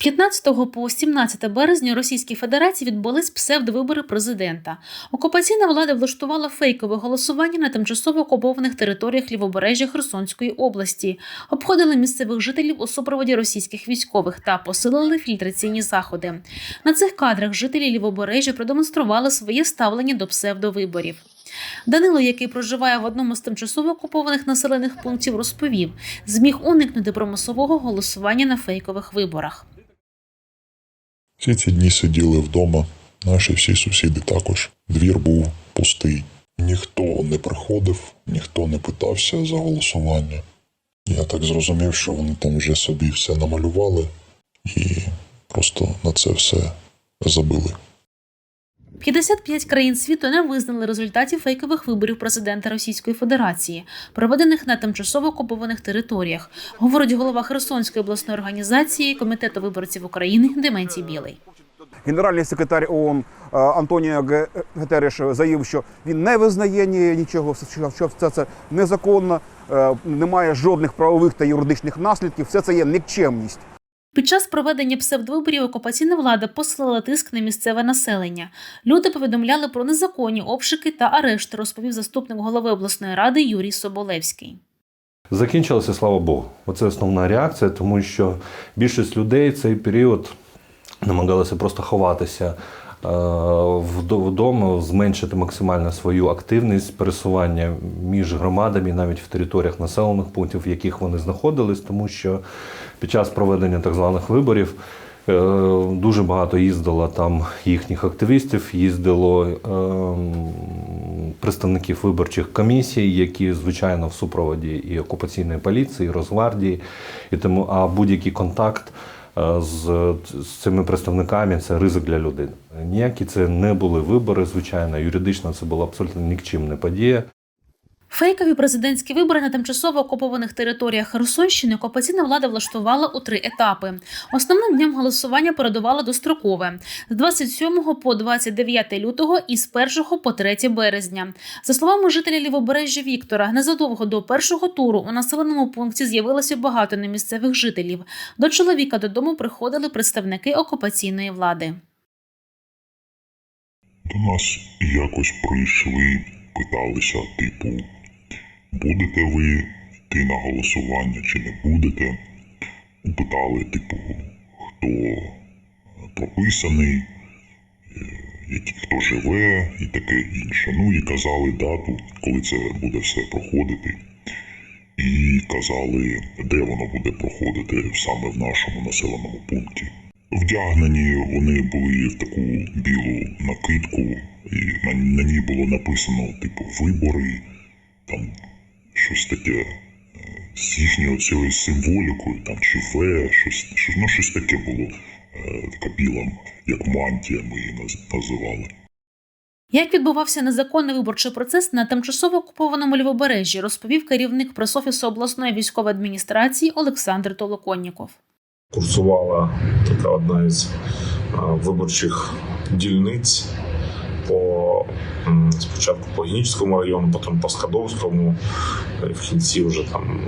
15 по 17 березня Російській Федерації відбулись псевдовибори президента. Окупаційна влада влаштувала фейкове голосування на тимчасово окупованих територіях лівобережжя Херсонської області, обходили місцевих жителів у супроводі російських військових та посилили фільтраційні заходи. На цих кадрах жителі лівобережжя продемонстрували своє ставлення до псевдовиборів. Данило, який проживає в одному з тимчасово окупованих населених пунктів, розповів, зміг уникнути примусового голосування на фейкових виборах. Всі ці дні сиділи вдома, наші всі сусіди також. Двір був пустий. Ніхто не приходив, ніхто не питався за голосування. Я так зрозумів, що вони там вже собі все намалювали і просто на це все забили. 55 країн світу не визнали результатів фейкових виборів президента Російської Федерації, проведених на тимчасово окупованих територіях, говорить голова Херсонської обласної організації Комітету виборців України Дементій Білий. Генеральний секретар ООН е, Антоніо Гетереш заявив, що він не визнає нічого, що- все це незаконно, е, немає жодних правових та юридичних наслідків. Все це є нікчемність. Під час проведення псевдовиборів окупаційна влада послала тиск на місцеве населення. Люди повідомляли про незаконні обшуки та арешти, розповів заступник голови обласної ради Юрій Соболевський. Закінчилося, слава Богу. Оце основна реакція, тому що більшість людей цей період намагалися просто ховатися вдома, зменшити максимально свою активність пересування між громадами, навіть в територіях населених пунктів, в яких вони знаходились, тому що під час проведення так званих виборів. е, Дуже багато їздило там їхніх активістів, їздило ем, представників виборчих комісій, які звичайно в супроводі і окупаційної поліції, і Росгвардії, і тому а будь-який контакт е, з, з цими представниками це ризик для людини. Ніякі це не були вибори, звичайно, юридично це була абсолютно нікчимна подія. Фейкові президентські вибори на тимчасово окупованих територіях Херсонщини окупаційна влада влаштувала у три етапи. Основним днем голосування передувало дострокове з 27 по 29 лютого і з 1 по 3 березня. За словами жителя лівобережжя Віктора, незадовго до першого туру у населеному пункті з'явилося багато немісцевих жителів. До чоловіка додому приходили представники окупаційної влади. До нас якось прийшли, питалися, типу, будете ви йти на голосування чи не будете? Питали, типу, хто прописаний, е, хто живе і таке інше. Ну і казали дату, коли це буде все проходити. І казали, де воно буде проходити саме в нашому населеному пункті. Вдягнені вони були в таку білу накидку, і на, на ній було написано, типу, вибори, там щось таке е, з їхньою цією символікою, там чи В, щось, щось, ну, щось таке було, е, така біла, як мантія ми її наз- називали. Як відбувався незаконний виборчий процес на тимчасово окупованому лівобережжі, розповів керівник пресофісу обласної військової адміністрації Олександр Толоконніков. курсувала така одна із виборчих дільниць по спочатку по Гінічському району, потім по Скадовському, е, в кінці вже там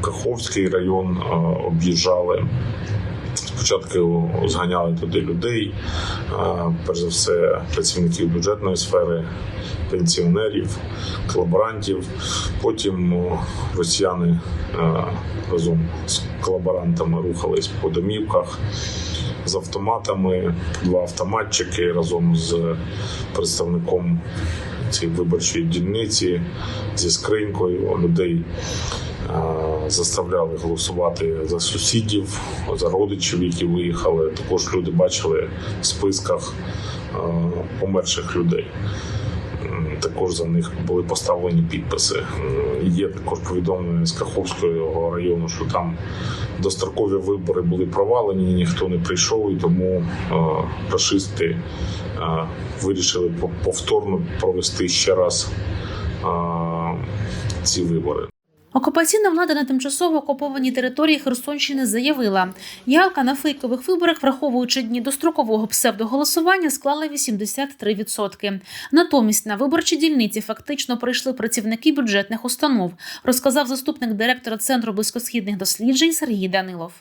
Каховський район об'їжджали. Спочатку зганяли туди людей, перш за все працівників бюджетної сфери, пенсіонерів, колаборантів. Потім росіяни разом з колаборантами рухались по домівках з автоматами, два автоматчики разом з представником цієї виборчої дільниці зі скринькою людей. Заставляли голосувати за сусідів, за родичів, які виїхали. Також люди бачили в списках померших людей. Також за них були поставлені підписи. Є також повідомлення з Каховського району, що там дострокові вибори були провалені, ніхто не прийшов, і тому фашисти е, вирішили по- повторно провести ще раз е, ці вибори. Окупаційна влада на тимчасово окупованій території Херсонщини заявила, явка на фейкових виборах, враховуючи дні дострокового псевдоголосування, склала 83%. Натомість на виборчі дільниці фактично прийшли працівники бюджетних установ, розказав заступник директора Центру близькосхідних досліджень Сергій Данилов.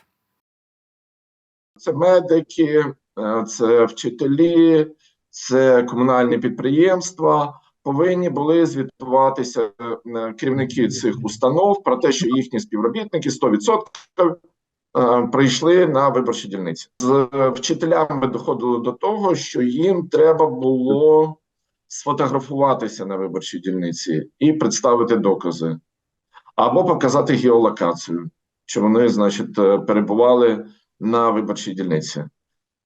Це медики, е, це вчителі, це комунальні підприємства. Повинні були звітуватися е, керівники цих установ про те, що їхні співробітники 100% е, прийшли на виборчі дільниці. З е, вчителями доходило до того, що їм треба було сфотографуватися на виборчій дільниці і представити докази, або показати геолокацію, що вони, значить, перебували на виборчій дільниці.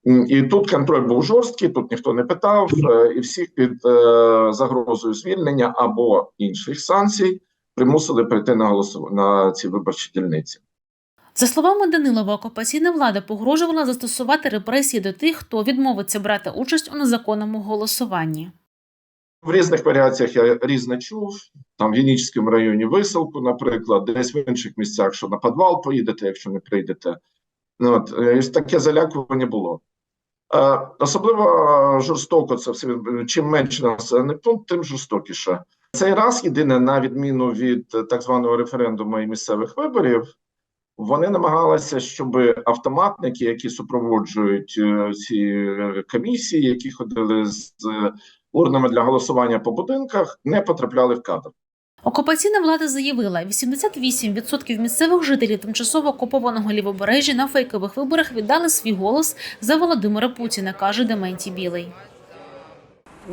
І тут контроль був жорсткий, тут ніхто не питав, е, і всіх під е, загрозою звільнення або інших санкцій примусили прийти на голосування на ці виборчі дільниці. За словами Данилова, окупаційна влада погрожувала застосувати репресії до тих, хто відмовиться брати участь у незаконному голосуванні. В різних варіаціях я різне чув. Там в Генічському районі висилку, наприклад, десь в інших місцях, що на підвал поїдете, якщо не прийдете. Ну, от, е, і таке залякування було. Е, особливо е, жорстоко це все. Чим менше населений пункт, тим жорстокіше. Цей раз єдине, на відміну від е, так званого референдуму і місцевих виборів, вони намагалися, щоб автоматники, які супроводжують ці комісії, які ходили з урнами для голосування по будинках, не потрапляли в кадр. Окупаційна влада заявила, 88% місцевих жителів тимчасово окупованого лівобережжя на фейкових виборах віддали свій голос за Володимира Путіна, каже Дементій Білий.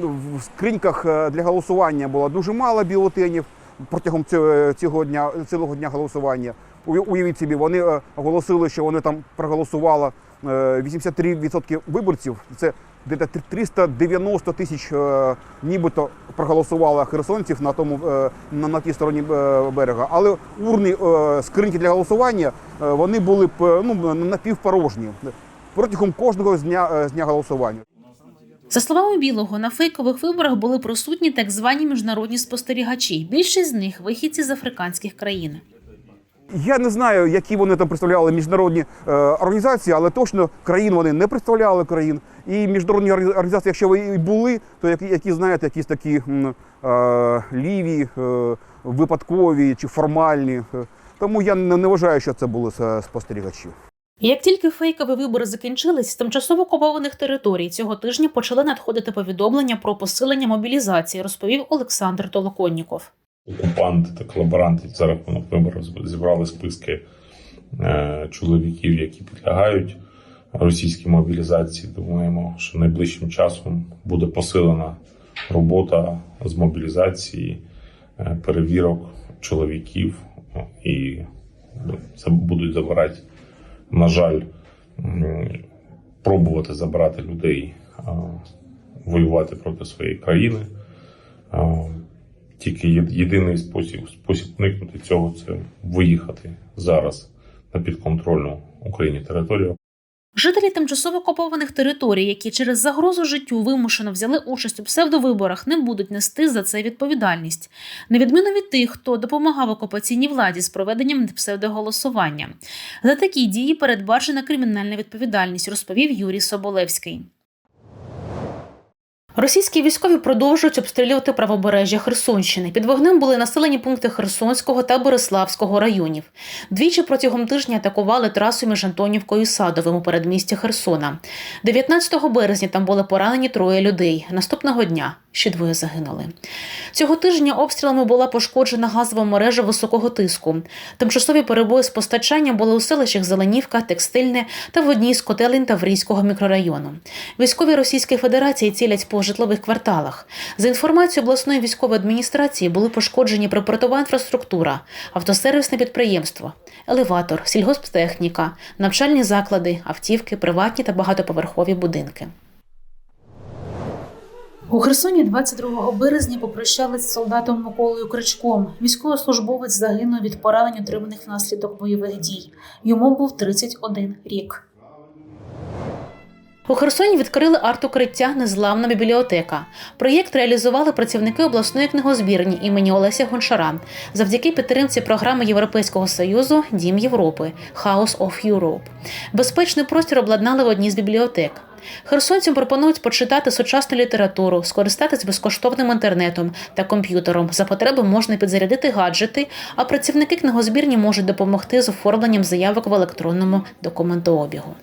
Ну, в скриньках е, для голосування було дуже мало бюлетенів протягом цього, цього дня, цілого дня голосування. Уя- Уявіть собі, вони е, оголосили, що вони там проголосувало е, 83% виборців. Це десь 390 тисяч е, нібито проголосувало херсонців на тому е, на, на тій стороні е, берега. Але урни скриньки для голосування вони були б ну, напівпорожні протягом кожного з дня, з дня голосування. За словами Білого, на фейкових виборах були присутні так звані міжнародні спостерігачі. Більшість з них вихідці з африканських країн. Я не знаю, які вони там представляли міжнародні е, організації, але точно країн вони не представляли країн. І міжнародні органі- організації, якщо ви і були, то які, які знаєте, якісь такі е, ліві, е, випадкові чи формальні. Е, Тому я не, не вважаю, що це були спостерігачі. Як тільки фейкові вибори закінчились, з тимчасово окупованих територій цього тижня почали надходити повідомлення про посилення мобілізації, розповів Олександр Толоконніков. Окупанти та колаборанти за рахунок виборів зібрали списки е, чоловіків, які підлягають російській мобілізації. Думаємо, що найближчим часом буде посилена робота з мобілізації, е, перевірок чоловіків і ну, це будуть забирати, на жаль, пробувати забирати людей воювати проти своєї країни. Тільки єдиний спосіб, спосіб уникнути цього це виїхати зараз на підконтрольну Україні територію. Жителі тимчасово окупованих територій, які через загрозу життю вимушено взяли участь у псевдовиборах, не будуть нести за це відповідальність, на відміну від тих, хто допомагав окупаційній владі з проведенням псевдоголосування. За такі дії передбачена кримінальна відповідальність, розповів Юрій Соболевський. Російські військові продовжують обстрілювати правобережжя Херсонщини. Під вогнем були населені пункти Херсонського та Бориславського районів. Двічі протягом тижня атакували трасу між Антонівкою і Садовим у передмісті Херсона. 19 березня там були поранені троє людей. Наступного дня ще двоє загинули. Цього тижня обстрілами була пошкоджена газова мережа високого тиску. Тимчасові перебої з постачанням були у селищах Зеленівка, Текстильне та в одній з котелень Таврійського мікрорайону. Військові Російської Федерації цілять по житлових кварталах. За інформацією обласної військової адміністрації були пошкоджені припортова інфраструктура, автосервісне підприємство, елеватор, сільгосптехніка, навчальні заклади, автівки, приватні та багатоповерхові будинки. У Херсоні 22 березня попрощались з солдатом Миколою Кричком. Військовослужбовець загинув від поранень, отриманих внаслідок бойових дій. Йому був 31 рік. У Херсоні відкрили арт-укриття Незламна бібліотека. Проєкт реалізували працівники обласної книгозбірні імені Олеся Гончара завдяки підтримці програми Європейського союзу Дім Європи House of Europe. Безпечний простір обладнали в одній з бібліотек. Херсонцям пропонують почитати сучасну літературу, скористатись безкоштовним інтернетом та комп'ютером. За потреби можна підзарядити гаджети, а працівники книгозбірні можуть допомогти з оформленням заявок в електронному документообігу.